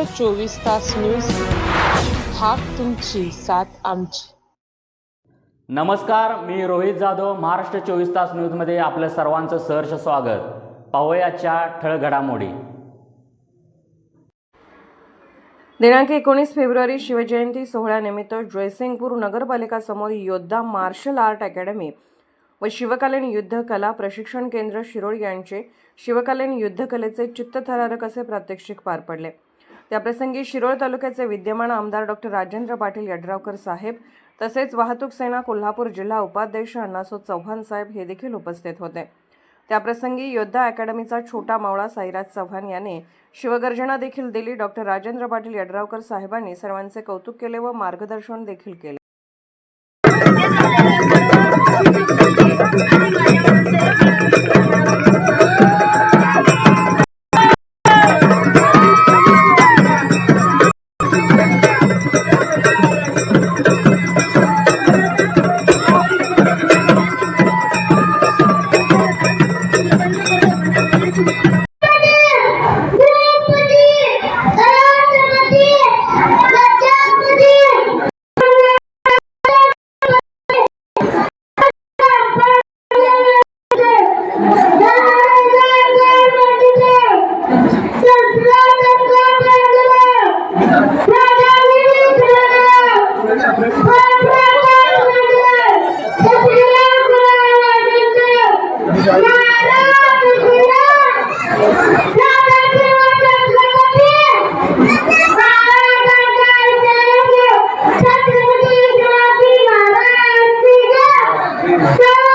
महाराष्ट्र चोवीस तास न्यूज हाक तुमची साथ आमची. नमस्कार मी रोहित जाधव महाराष्ट्र चोवीस तास न्यूजमध्ये आपलं सर्वांचं सहर्ष स्वागत. पाहूयाच्या ठळक घडामोडी. दिनांक एकोणीस फेब्रुवारी शिवजयंती सोहळ्यानिमित्त जयसिंगपूर नगरपालिकासमोर योद्धा मार्शल आर्ट अकॅडमी व शिवकालीन युद्ध कला प्रशिक्षण केंद्र शिरोळ यांचे शिवकालीन युद्धकलेचे चित्तथरारक असे प्रात्यक्षिक पार पडले. त्याप्रसंगी शिरोळ तालुक्याचे विद्यमान आमदार डॉक्टर राजेंद्र पाटील यड्रावकर साहेब तसेच वाहतूक सेना कोल्हापूर जिल्हा उपाध्यक्ष अण्णासो चव्हाण साहेब हे देखील उपस्थित होते. त्याप्रसंगी योद्धा अकॅडमीचा छोटा मावळा साईराज चव्हाण याने शिवगर्जना देखील दिली. डॉक्टर राजेंद्र पाटील यड्रावकर साहेबांनी सर्वांचे कौतुक केले व मार्गदर्शन देखील केले. Amém.